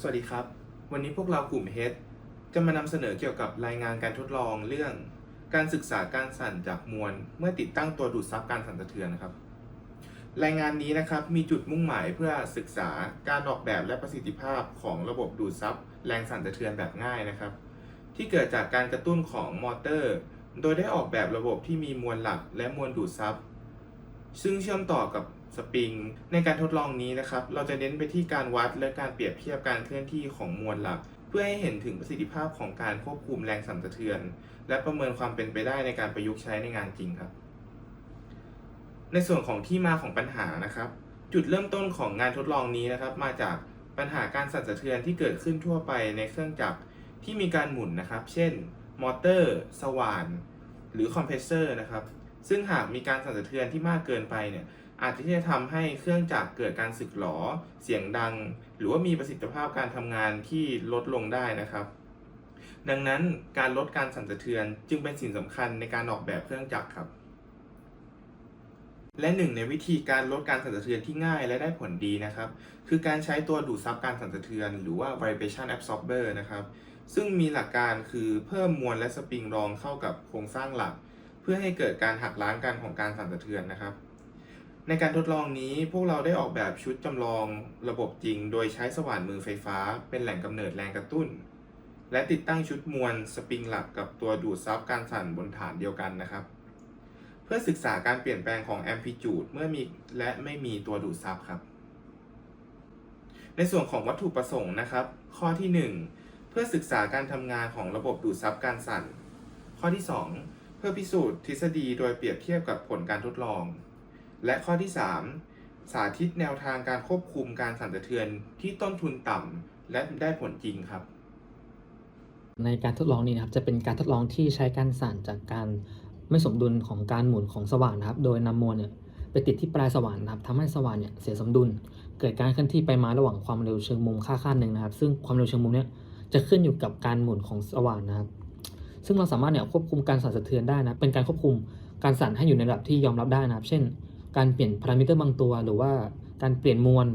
สวัสดีครับ วันนี้พวกเรากลุ่ม H จะมานำเสนอเกี่ยวกับรายงานการทดลองเรื่อง การศึกษาการสั่นจากมวล เมื่อติดตั้งตัวดูดซับการสั่นสะเทือนนะครับ รายงานนี้นะครับมีจุดมุ่งหมายเพื่อศึกษาการออกแบบและประสิทธิภาพของระบบดูดซับแรงสั่นสะเทือนแบบง่ายนะครับ ที่เกิดจากการกระตุ้นของมอเตอร์ โดยได้ออกแบบระบบที่มีมวลหลักและมวลดูดซับซึ่งเชื่อมต่อกับ สปริง ในการทดลองนี้นะครับ เราจะเน้นไปที่การวัดและการเปรียบเทียบการเคลื่อนที่ของมวลหลัก เพื่อให้เห็นถึงประสิทธิภาพของการควบคุมแรงสั่นสะเทือน และประเมินความเป็นไปได้ในการประยุกต์ใช้ในงานจริงครับ ในส่วนของที่มาของปัญหานะครับ จุดเริ่มต้นของงานทดลองนี้นะครับ มาจากปัญหาการสั่นสะเทือนที่เกิดขึ้นทั่วไปในเครื่องจักรที่มีการหมุนนะครับ เช่น มอเตอร์ สว่าน หรือคอมเพรสเซอร์นะครับ ซึ่งหากมีการสั่นสะเทือนที่มากเกินไปเนี่ย อาจจะที่จะทำให้เครื่องจักรเกิดการสึกหรอ เสียงดัง หรือว่ามีประสิทธิภาพการทำงานที่ลดลงได้นะครับ ดังนั้นการลดการสั่นสะเทือนจึงเป็นสิ่งสำคัญในการออกแบบเครื่องจักรครับ และหนึ่งในวิธีการลดการสั่นสะเทือนที่ง่ายและได้ผลดีนะครับ คือการใช้ตัวดูดซับการสั่นสะเทือน หรือว่า vibration absorber นะครับ ซึ่งมีหลักการคือเพิ่มมวลและสปริงรองเข้ากับโครงสร้างหลัก เพื่อให้เกิดการหักล้างกันของการสั่นสะเทือนนะครับ ในการทดลองนี้พวกเราได้ออกแบบชุดจำลองระบบจริง โดยใช้สว่านมือไฟฟ้า เป็นแหล่งกำเนิดแรงกระตุ้น และติดตั้งชุดมวลสปริงหลักกับตัวดูดซับการสั่นบนฐานเดียวกันนะครับ เพื่อศึกษาการเปลี่ยนแปลงของแอมพลิจูดเมื่อมีและไม่มีตัวดูดซับครับ ในส่วนของวัตถุประสงค์นะครับ ข้อที่ 1 เพื่อศึกษาการทำงานของระบบดูดซับการสั่น ข้อที่ 2 เพื่อพิสูจน์ทฤษฎีโดยเปรียบเทียบกับผลการทดลอง และข้อที่ 3 สาธิตแนวทางการควบคุมการสั่นสะเทือนที่ต้นทุนต่ำและได้ผลจริงครับ ในการทดลองนี้นะครับจะเป็นการทดลองที่ใช้การสั่นจากการไม่สมดุลของการหมุนของสว่านนะครับ โดยนำมวลเนี่ยไปติดที่ปลายสว่านนะครับทำให้สว่านเนี่ยเสียสมดุล เกิดการเคลื่อนที่ไปมาระหว่างความเร็วเชิงมุมค่าค่าหนึ่งนะครับ ซึ่งความเร็วเชิงมุมเนี่ยจะขึ้นอยู่กับการหมุนของสว่านนะครับ ซึ่งเราสามารถเนี่ยควบคุมการสั่นสะเทือนได้นะ เป็นการควบคุมการสั่นให้อยู่ในระดับที่ยอมรับได้นะครับ เช่น การเปลี่ยนพารามิเตอร์บางตัว หรือว่าการเปลี่ยนมวล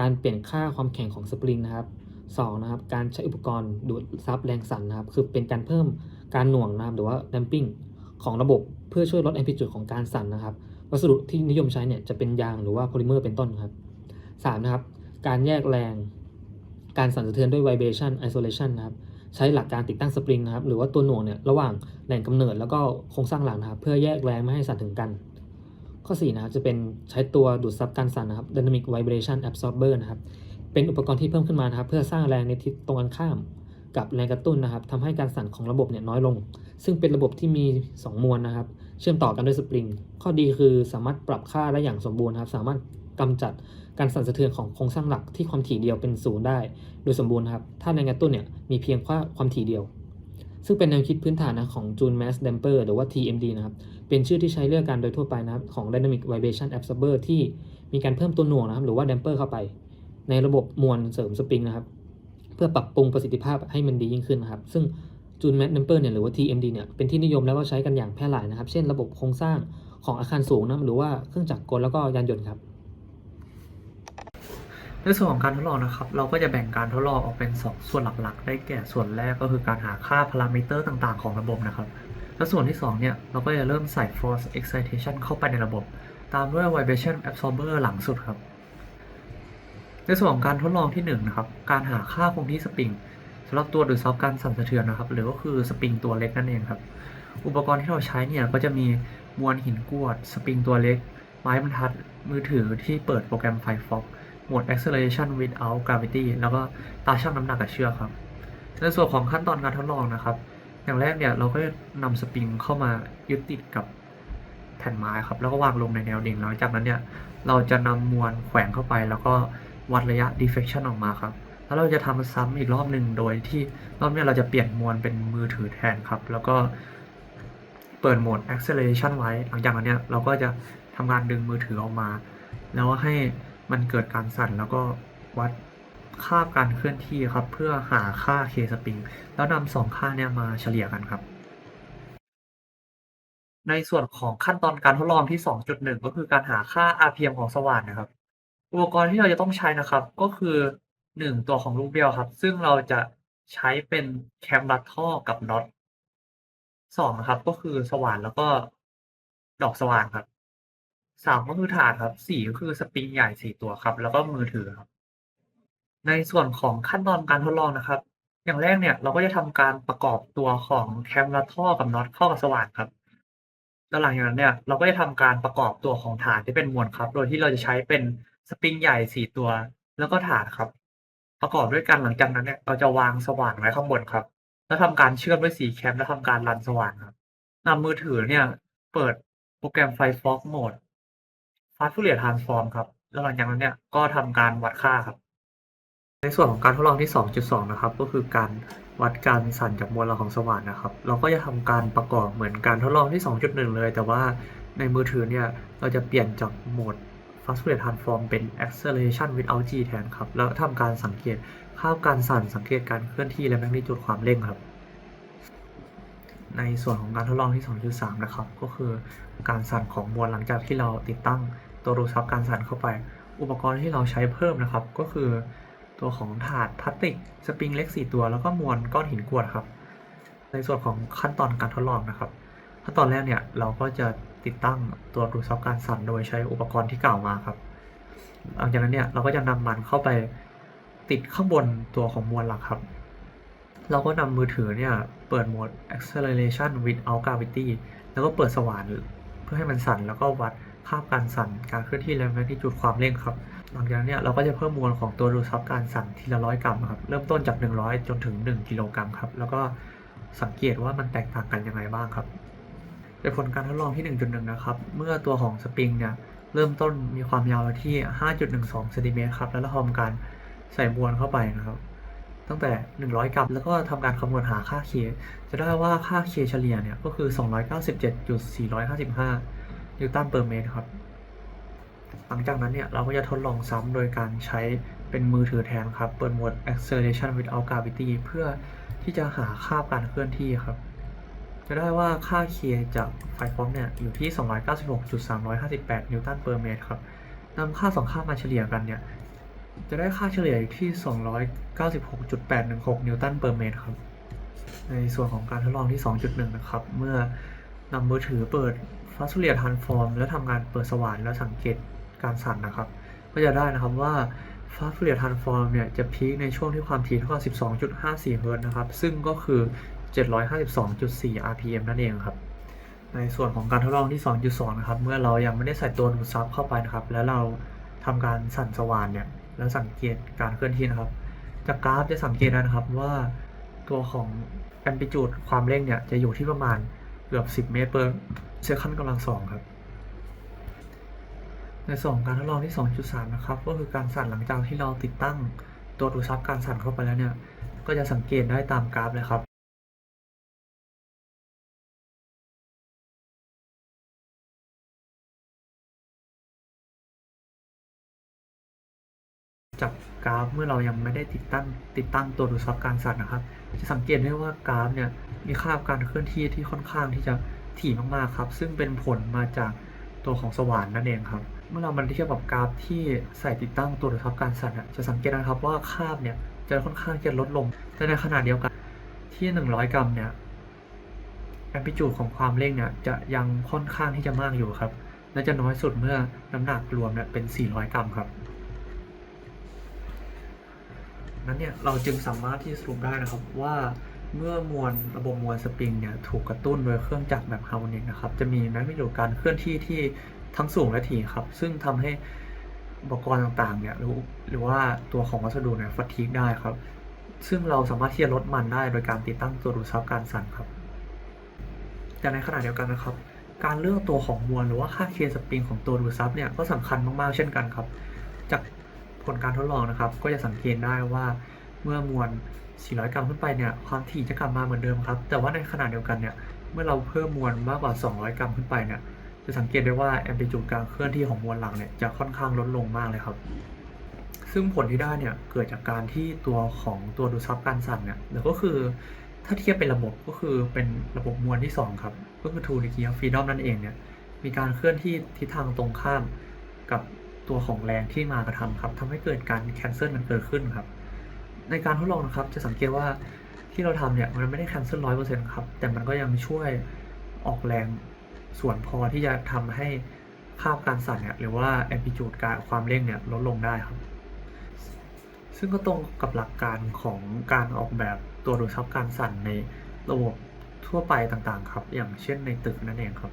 การเปลี่ยนค่าความแข็งของสปริงนะครับสองนะครับ การใช้อุปกรณ์ดูดซับแรงสั่นนะครับ คือเป็นการเพิ่มการหน่วงนะครับหรือว่า damping ของระบบเพื่อช่วยลดแอมพลิจูดของการสั่นนะครับ วัสดุที่นิยมใช้เนี่ยจะเป็นยางหรือว่าโพลิเมอร์เป็นต้นครับสามนะครับ การแยกแรง การสั่นสะเทือนด้วย vibration isolation นะครับ ใช้หลักการติดตั้งสปริงนะครับ หรือว่าตัวหน่วงเนี่ยระหว่างแหล่งกำเนิดแล้วก็โครงสร้างหลังนะครับ เพื่อแยกแรงไม่ให้สั่นถึงกัน ข้อ 4 นะครับจะเป็นใช้ตัวดูดซับการสั่นนะครับ dynamic vibration absorber นะครับ เป็นอุปกรณ์ที่เพิ่มขึ้นมานะครับ เพื่อสร้างแรงในทิศตรงกันข้าม กับแรงกระตุ้นนะครับทำให้การสั่นของระบบเนี่ยน้อยลง ซึ่งเป็นระบบที่มี 2 มวลนะครับ เชื่อมต่อกันด้วยสปริง ข้อดีคือสามารถปรับค่าได้อย่างสมบูรณ์ครับ สามารถกำจัดการสั่นสะเทือนของโครงสร้างหลักที่ความถี่เดียวเป็นศูนย์ได้ โดยสมบูรณ์ครับ ถ้าแรงกระตุ้นเนี่ยมีเพียงแค่ความถี่เดียว ซึ่งเป็นแนวคิดพื้นฐานนะของ Joule Mass Damper หรือว่า TMD นะครับ เป็นชื่อที่ใช้เรียกกันโดยทั่วไปนะครับของ Dynamic Vibration Absorber ที่มีการเพิ่มตัวหน่วงนะครับหรือว่า damper เข้าไป ในระบบมวลเสริมสปริงนะครับ เพื่อปรับปรุงประสิทธิภาพให้มันดียิ่งขึ้นนะครับ ซึ่ง Joule Mass Damper เนี่ยหรือว่า TMD เนี่ยเป็นที่นิยมแล้วก็ใช้กันอย่างแพร่หลายนะครับ เช่นระบบโครงสร้างของอาคารสูงนะหรือว่าเครื่องจักรกลแล้วก็ยานยนต์ครับ ในส่วนของการทดลองนะครับ เราก็จะแบ่งการทดลองออกเป็น 2 ส่วนหลักๆ ได้แก่ส่วนแรกก็คือการหาค่าพารามิเตอร์ต่างๆ ของระบบนะครับ และส่วนที่ 2 เนี่ย เราก็จะเริ่มใส่ force excitation เข้าไปในระบบ ตามด้วย vibration absorber หลังสุดครับ ในส่วนของการทดลองที่1นะครับ การหาค่าคงที่สปริงสำหรับตัวดูดซับการสั่นสะเทือนนะครับ หรือก็คือสปริงตัวเล็กนั่นเองครับ อุปกรณ์ที่เราใช้เนี่ยก็จะมีมวลหินกวด สปริงตัวเล็ก ไม้บรรทัด มือถือที่เปิดโปรแกรม Firefox หมด acceleration without gravity แล้วก็ตาชั่งน้ำหนักกับเชือกครับ ในส่วนของขั้นตอนการทดลองนะครับ อย่างแรกเนี่ยเราก็นำสปริงเข้ามายึดติดกับแผ่นไม้ครับ แล้วก็วางลงในแนวดิ่งหลังจากนั้นเนี่ยเราจะนำมวลแขวนเข้าไป แล้วก็วัดระยะ deflection ออกมาครับ แล้วเราจะทำซ้ำอีกรอบหนึ่งโดยที่รอบนี้เราจะเปลี่ยนมวลเป็นมือถือแทนครับ แล้วก็เปิดโหมด acceleration ไว้ หลังจากนั้นเนี่ยเราก็จะทำการดึงมือถือออกมา แล้วให้ มันเกิดการสั่นแล้วก็วัดค่าการเคลื่อนที่ครับ เพื่อหาค่า k สปริงแล้วนำสองค่าเนี่ยมาเฉลี่ยกันครับ ในส่วนของขั้นตอนการทดลองที่ 2.1 ก็คือการหาค่า RPM ของสว่านนะครับ อุปกรณ์ที่เราจะต้องใช้นะครับ ก็คือหนึ่งตัวของลูกเบี้ยวครับ ซึ่งเราจะใช้เป็นแคมรัดท่อกับน็อตสองนะครับ ก็คือสว่านแล้วก็ดอกสว่านครับ สามก็คือถาดครับสี่ก็คือสปริงใหญ่สี่ตัวครับ แล้วก็มือถือครับ ในส่วนของขั้นตอนการทดลองนะครับ อย่างแรกเนี่ยเราก็จะทำการประกอบตัวของแคมรัดท่อกับน็อตเข้ากับสว่านครับแล้วหลังจากนั้นเนี่ยเราก็จะทำการประกอบตัวของฐานที่เป็นมวลครับ โดยที่เราจะใช้เป็นสปริงใหญ่สี่ตัว แล้วก็ฐานครับ ประกอบด้วยกันหลังจากนั้นเนี่ยเราจะวางสว่านไว้ข้างบนครับ แล้วทำการเชื่อมด้วยสีแคมแล้วทำการรันสว่านครับนำมือถือเนี่ย เปิดโปรแกรมไฟฟอกโหมด Fast Fourier Transform ครับ แล้วหลังจากนั้นเนี่ยก็ทำการวัดค่าครับ ในส่วนของการทดลองที่ 2.2 นะครับ ก็คือการวัดการสั่นจากมวลของสว่านนะครับ เราก็จะทำการประกอบเหมือนการทดลองที่ 2.1 เลย แต่ว่าในมือถือเนี่ยเราจะเปลี่ยนจากโหมด Fast Fourier Transform เป็น Acceleration without G แทนครับ แล้วทำการสังเกตภาพการสั่นสังเกตการเคลื่อนที่และแมกนิจูดความเร่งครับ ในส่วนของการทดลองที่ 2.3 นะครับ ก็คือการสั่นของมวลหลังจากที่เราติดตั้ง ตัวดูดซับการสั่นเข้าไป อุปกรณ์ที่เราใช้เพิ่มนะครับ ก็คือตัวของถาดพลาสติก สปริงเล็ก 4 ตัว แล้วก็มวลก้อนหินกรวดครับ ในส่วนของขั้นตอนการทดลองนะครับ ขั้นตอนแรกเนี่ยเราก็จะติดตั้งตัวดูดซับการสั่นโดยใช้อุปกรณ์ที่กล่าวมาครับ หลังจากนั้นเนี่ยเราก็จะนำมันเข้าไปติดข้างบนตัวของมวลหลักครับ เราก็นำมือถือเนี่ยเปิดโหมด acceleration without gravity แล้วก็เปิดสว่านเพื่อให้มันสั่นแล้วก็วัด ค่าการสั่นการเคลื่อนที่และแมกนิจูดความเร่งครับ หลังจากนั้นเนี่ยเราก็จะเพิ่มมวลของตัวดูดซับการสั่นทีละร้อยกรัมครับ เริ่มต้นจาก 100 จนถึง 1 กิโลกรัมครับ แล้วก็สังเกตว่ามันแตกต่างกันยังไงบ้างครับในผลการทดลองที่ 1.1 นะครับ เมื่อตัวของสปริงเนี่ยเริ่มต้นมีความยาวที่ 5.12เซนติเมตรครับ แล้วเราทำการใส่มวลเข้าไปนะครับ ตั้งแต่ 100 กรัม แล้วก็ทำการคำนวณหาค่า K จะได้ว่าค่า K เฉลี่ยเนี่ยก็คือ 297.455 นิวตันเปอร์เมตรครับ หลังจากนั้นเนี่ย เราก็จะทดลองซ้ำโดยการใช้เป็นมือถือแทนครับ เปิดโหมด acceleration without gravity เพื่อที่จะหาค่าการเคลื่อนที่ครับ จะได้ว่าค่า K จากไฟฟอกเนี่ย อยู่ที่ 296.358 นิวตันเปอร์เมตรครับนำค่าสองค่ามาเฉลี่ยกันเนี่ย จะได้ค่าเฉลี่ยอยู่ที่ 296.816 นิวตันเปอร์เมตรครับ ในส่วนของการทดลองที่ 2.1 นะครับ เมื่อนำมือถือเปิด Fast Fourier Transform แล้วทำงานเปิดสว่านแล้วสังเกตการสั่นนะครับ ก็จะได้นะครับว่า Fast Fourier Transform เนี่ยจะพีคในช่วงที่ความถี่เท่ากับ12.54เฮิร์ตนะครับ ซึ่งก็คือ 752.4 rpm นั่นเองครับ ในส่วนของการทดลองที่ 2.2 นะครับ เมื่อเรายังไม่ได้ใส่ตัวดูดซับเข้าไปนะครับ แล้วเราทำการสั่นสว่านเนี่ย แล้วสังเกตการเคลื่อนที่นะครับ จากกราฟจะสังเกตนะครับว่าตัวของ amplitude ความเร่งเนี่ยจะอยู่ที่ประมาณ เกือบ 10 เมตร per second กำลังสองครับ ในส่วนของการทดลองที่ 2.3 นะครับ ก็คือการสั่นหลังจากที่เราติดตั้งตัวดูดซับการสั่นเข้าไปแล้วเนี่ย ก็จะสังเกตได้ตามกราฟเลยครับ ราฟ เมื่อเรายังไม่ได้ติดตั้งติดตั้งตัวดูดซับการสั่นนะครับ จะสังเกตได้ว่ากราฟเนี่ยมีค่าการเคลื่อนที่ที่ค่อนข้างที่จะถี่มากๆครับ ซึ่งเป็นผลมาจากตัวของสว่านนั่นเองครับ เมื่อเรามันเทียบกับกราฟที่ใส่ติดตั้งตัวดูดซับการสั่นจะสังเกตนะครับว่าค่าบเนี่ยจะค่อนข้างจะลดลง แต่ในขณะเดียวกันที่ 100 กรัมเนี่ยแอมพลิจูดของความเร่งเนี่ยจะยังค่อนข้างที่จะมากอยู่ครับและจะน้อยสุดเมื่อน้ำหนักรวมเนี่ยเป็น 400 กรัมครับ นั้นเนี่ยเราจึงสามารถที่สรุปได้นะครับว่าเมื่อมวลระบบมวลสปริงเนี่ยถูกกระตุ้นโดยเครื่องจักรแบบฮาร์โมนิกนะครับจะมีแมกนิจูดการเคลื่อนที่ที่ทั้งสูงและถี่ครับ ซึ่งทำให้อุปกรณ์ต่างๆเนี่ยหรือหรือว่าตัวของวัสดุเนี่ยฟัทีกได้ครับ ซึ่งเราสามารถที่จะลดมันได้โดยการติดตั้งตัวดูดซับการสั่นครับ แต่ในขณะเดียวกันนะครับ การเลือกตัวของมวลหรือว่าค่าเคสปริงของตัวดูดซับเนี่ยก็สำคัญมากๆเช่นกันครับ จาก ผลการทดลองนะครับ ก็จะสังเกตได้ว่าเมื่อมวล 400 กรัมขึ้นไปเนี่ยความถี่จะกลับมาเหมือนเดิมครับ แต่ว่าในขณะเดียวกันเนี่ยเมื่อเราเพิ่มมวลมากกว่า 200 กรัมขึ้นไปเนี่ยจะสังเกตได้ว่าแอมพลิจูดการเคลื่อนที่ของมวลหลักเนี่ยจะค่อนข้างลดลงมากเลยครับ ซึ่งผลที่ได้เนี่ยเกิดจากการที่ตัวของตัวดูดซับการสั่นเนี่ยแล้วก็คือถ้าเทียบเป็นระบบก็คือเป็นระบบมวลที่ 2 ครับ ก็คือ two degree of freedom นั่นเองเนี่ยมีการเคลื่อนที่ทิศทางตรงข้ามกับ ตัวของแรงที่มากระทำครับทำให้เกิดการแคนเซิลมันเกิดขึ้นครับ ในการทดลองนะครับ จะสังเกตว่าที่เราทำเนี่ยมันไม่ได้ cancel ร้อยเปอร์เซ็นต์ครับ แต่มันก็ยังช่วยออกแรงส่วนพอที่จะทำให้ค่าการสั่นเนี่ยหรือว่า amplitude การความเร่งเนี่ยลดลงได้ครับ ซึ่งก็ตรงกับหลักการของการออกแบบตัวดูดซับการสั่นในระบบทั่วไปต่างๆ ครับ อย่างเช่นในตึกนั่นเองครับ